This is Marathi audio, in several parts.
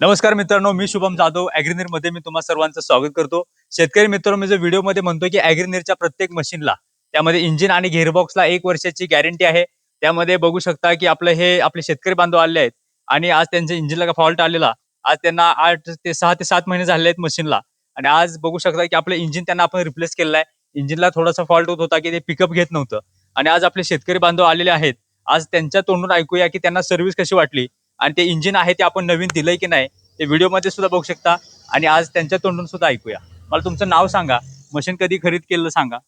नमस्कार मित्रांनो मी शुभम जाधव अॅग्रिनीरमध्ये मी तुम्हाला सर्वांचं स्वागत करतो. शेतकरी मित्रांनो मी जो व्हिडिओमध्ये म्हणतो की अॅग्रिनीरच्या प्रत्येक मशीनला त्यामध्ये इंजिन आणि गेअरबॉक्सला एक वर्षाची गॅरंटी आहे. त्यामध्ये बघू शकता की आपलं हे आपले शेतकरी बांधव आले आहेत आणि आज त्यांच्या इंजिनला फॉल्ट आलेला. आज त्यांना आठ ते सहा ते सात महिने झाले आहेत मशीनला आणि आज बघू शकता की आपलं इंजिन त्यांना आपण रिप्लेस केलेलं आहे. इंजिनला थोडासा फॉल्ट होत होता की ते पिकअप घेत नव्हतं. आणि आज आपले शेतकरी बांधव आलेले आहेत. आज त्यांच्या तोंडून ऐकूया की त्यांना सर्व्हिस कशी वाटली. आणि ते इंजिन आहे ते आपण नवीन दिलंय की नाही ते व्हिडिओमध्ये सुद्धा बघू शकता. आणि आज त्यांच्या तोंडून सुद्धा ऐकूया. मला तुमचं नाव सांगा. मशीन कधी खरीद केलं सांगा.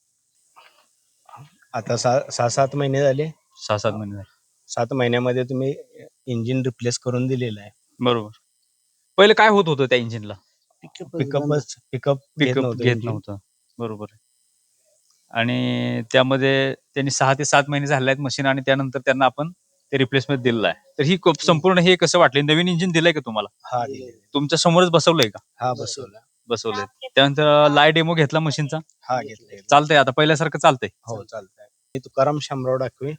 आता सहा सहा सात महिने झाले. सहा सात महिने झाले. सात महिन्यामध्ये तुम्ही इंजिन रिप्लेस करून दिलेलं आहे. बरोबर. पहिले काय होत होतं त्या इंजिनला पिकअपच पिकअप पिकअप घेत नव्हतं. बरोबर आहे. आणि त्यामध्ये त्यांनी सहा ते सात महिने झाले आहेत मशीन आणि त्यानंतर त्यांना आपण ते रिप्लेसमेंट दिलेलं आहे. तर ही संपूर्ण हे कसं वाटलं नवीन इंजिन दिलंय का तुम्हाला? हा दिलेलं आहे. तुमच्या समोरच बसवलंय का? हा बसवला बसवलंय. त्यानंतर लाय डेमो घेतला मशीनचा? हा घेतलेला चालतंय आता पहिल्यासारखं चालतंय. हो चालतंय. मी तुकाराम शामराव डाकवे.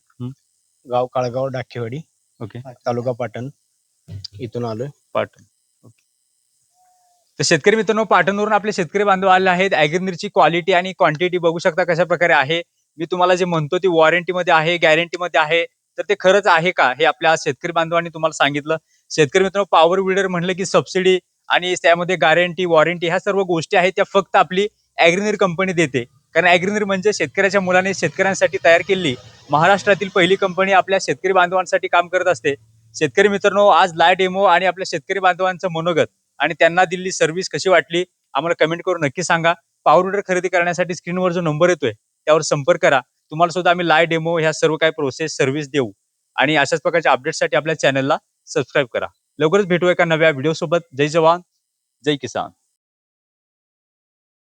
गाव काळगाव डाकेवाडी ओके. तालुका पाटण. इथून आलोय. पाटण. ओके. तर शेतकरी मित्रांनो पाटणवरून आपले शेतकरी बांधव आले आहेत. अॅग्रिनरची क्वालिटी आणि क्वांटिटी बघू शकता कशा प्रकारे आहे. मी तुम्हाला जे म्हणतो ती वॉरंटी मध्ये आहे गॅरंटी मध्ये आहे. तर ते खरंच आहे का? हे आपल्या शेतकरी बांधवांनी तुम्हाला सांगितलं. शेतकरी मित्रांनो पॉवर विल्डर म्हणलं की सबसिडी आणि त्यामध्ये गॅरंटी वॉरंटी ह्या सर्व गोष्टी आहेत. त्या फक्त आपली अॅग्रिनर कंपनी देते. कारण अॅग्रिनर म्हणजे शेतकऱ्याच्या मुलाने शेतकऱ्यांसाठी तयार केलेली. महाराष्ट्रातील पहिली कंपनी आपल्या शेतकरी बांधवांसाठी काम करत असते. शेतकरी मित्रांनो आज लाय डेमो आणि आपल्या शेतकरी बांधवांचं मनोगत आणि त्यांना दिलेली सर्व्हिस कशी वाटली आम्हाला कमेंट करून नक्की सांगा. पॉवर विडर खरेदी करण्यासाठी स्क्रीनवर जो नंबर येतोय त्यावर संपर्क करा. तुम्हाला सुद्धा आम्ही लाय डेमो ह्या सर्व काही प्रोसेस सर्व्हिस देऊ. आणि अशाच प्रकारच्या अपडेटसाठी आपल्या चॅनलला सबस्क्राईब करा. लवकरच भेटू एका नव्या व्हिडिओ सोबत. जय जवान. जय किसान.